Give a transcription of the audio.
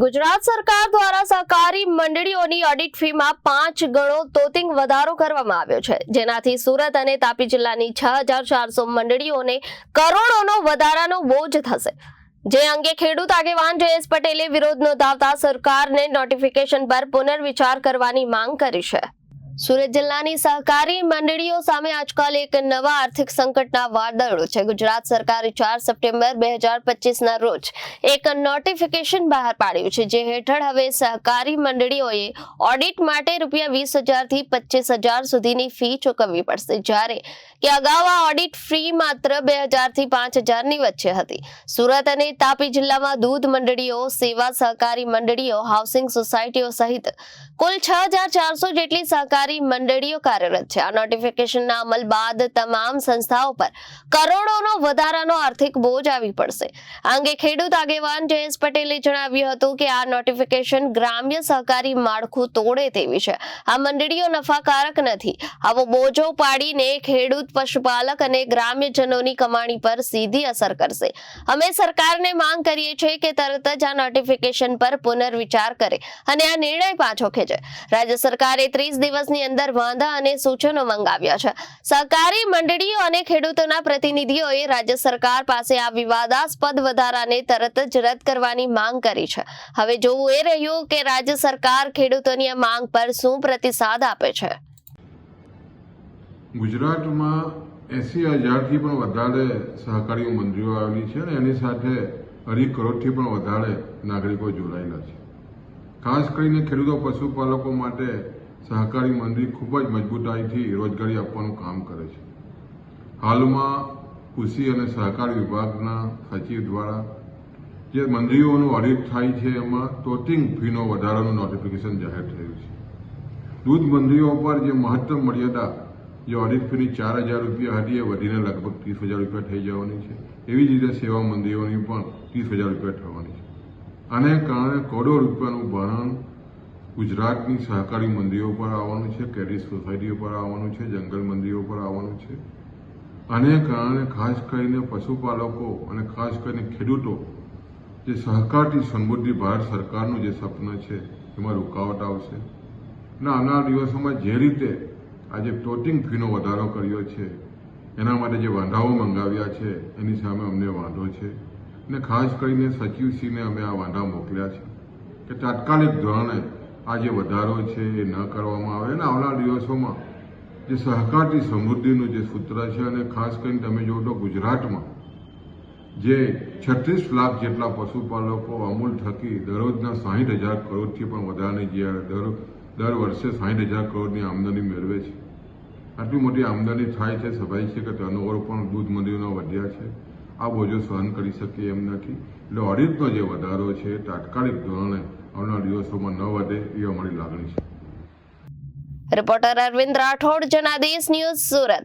ગુજરાત સરકાર દ્વારા સહકારી મંડળીઓની ઓડિટ ફીમાં પાંચ ગણો તોતિંગ વધારો કરવામાં આવ્યો છે. જેનાથી સુરત અને તાપી જિલ્લાની છ હજાર ચારસો મંડળીઓને કરોડોનો વધારાનો બોજ થશે. જે અંગે ખેડૂત આગેવાન જયેશ પટેલે વિરોધ નોંધાવતા સરકારને નોટિફિકેશન પર પુનર્વિચાર કરવાની માંગ કરી છે. સુરત જિલ્લાની સહકારી મંડળીઓ સામે આજકાલ એક નવા આર્થિક સંકટના વાદળો છે. ગુજરાત સરકારે ચાર સપ્ટેમ્બર બે હજાર રોજ એક નોટિફિકેશન બહાર પાડ્યું છે જે હેઠળ હવે સહકારી મંડળીઓએ ઓડિટ માટે રૂપિયા વીસ હજારથી પચીસ સુધીની ફી ચૂકવવી પડશે. જ્યારે કે અગાઉ આ ઓડિટ ફી માત્ર બે હજારથી પાંચ હજારની વચ્ચે હતી. સુરત અને તાપી જિલ્લામાં દૂધ મંડળીઓ, સેવા સહકારી મંડળીઓ હાઉસિંગ સોસાયટીઓ સહિત કુલ છ હજાર ચારસો જેટલી સહકારી મંડળીઓ કાર્યરત છે. આ નોટિફિકેશનના અમલ બાદ તમામ સંસ્થાઓ પર કરોડોનો વધારાનો આર્થિક બોજ આવી પડશે. આ અંગે ખેડૂત આગેવાન જયેશ પટેલે જણાવ્યું હતું કે આ નોટિફિકેશન ગ્રામ્ય સહકારી માળખું તોડે તેવી છે. આ મંડળીઓ નફાકારક નથી. આવો બોજો પાડીને ખેડૂત, પશુપાલક અને ગ્રામ્યજનોની કમાણી પર સીધી અસર કરશે. અમે સરકારને માંગ કરીએ છીએ કે તરત જ આ નોટિફિકેશન પર પુનર્વિચાર કરે અને આ નિર્ણય પાછો ખેંચે. રાજ્ય સરકારે ત્રીસ દિવસની અંદર વાંધા અને સૂચનો મંગાવ્યા છે. સહકારી મંડળીઓ અને ખેડૂતોના પ્રતિનિધિઓએ રાજ્ય સરકાર પાસે આ વિવાદાસ્પદ વધારાને તરત જ રદ કરવાની માંગ કરી છે. હવે જોવું એ રહ્યું કે રાજ્ય સરકાર ખેડૂતોની આ માંગ પર શું પ્રતિસાદ આપે છે. ગુજરાતમાં એસી હજારથી પણ વધારે સહકારી મંડળીઓ આવેલી છે અને એની સાથે અઢી કરોડથી પણ વધારે નાગરિકો જોડાયેલા છે. ખાસ કરીને ખેડૂતો, પશુપાલકો માટે સહકારી મંડળી ખૂબ જ મજબૂતાઈથી રોજગારી આપવાનું કામ કરે છે. હાલમાં કૃષિ અને સહકાર વિભાગના સચિવ દ્વારા જે મંડળીઓનું ઓડિટ થાય છે એમાં ટોટિંગ ફીનો વધારાનું નોટિફિકેશન જાહેર થયું છે. દૂધ મંડળીઓ પર જે મહત્તમ મર્યાદા, જે ઓડિટ ફીની ચાર હજાર રૂપિયા હતી એ વધીને લગભગ ત્રીસ હજાર રૂપિયા થઈ જવાની છે. એવી જ રીતે સેવા મંડળીઓની પણ ત્રીસ હજાર રૂપિયા થવાની છે. આને કારણે કરોડો રૂપિયાનું ભારણ ગુજરાતની સહકારી મંદિરો પર આવવાનું છે, કેરી સોસાયટીઓ પર આવવાનું છે, જંગલ મંદિરો પર આવવાનું છે. આને કારણે ખાસ કરીને પશુપાલકો અને ખાસ કરીને ખેડૂતો જે સહકારથી સમૃદ્ધિ ભારત સરકારનું જે સપનું છે, એમાં રૂકાવટ આવશે. અને આવનાર દિવસોમાં જે રીતે આજે ટોટિંગ ફીનો વધારો કર્યો છે, એના માટે જે વાંધાઓ મંગાવ્યા છે, એની સામે અમને વાંધો છે. અને ખાસ કરીને સચિવશ્રીને અમે આ વાંધા મોકલ્યા છે. કે તાત્કાલિક ધોરણે આ જે વધારો છે એ ન કરવામાં આવે. અને આવનાર દિવસોમાં જે સહકારથી સમૃદ્ધિનું જે સૂત્ર છે અને ખાસ કરીને તમે જુઓ તો ગુજરાતમાં જે છત્રીસ લાખ જેટલા પશુપાલકો અમૂલ થકી દરરોજના સાહીઠ હજાર કરોડથી પણ વધારાની જે દર દર વર્ષે સાહીઠ હજાર કરોડની આમદની મેળવે છે. આટલી મોટી આમદની થાય છે સ્વાભાવિક છે કે ટર્નઓવર પણ દૂધ મંડીઓના વધ્યા છે. આ બોજો સહન કરી શકીએ એમ નથી. એટલે ઓડિટનો જે વધારો છે, તાત્કાલિક ધોરણે આવનાર દિવસોમાં ન વધે એ અમારી લાગણી છે. Reporter Arvind Rathod, Janadesh news Surat.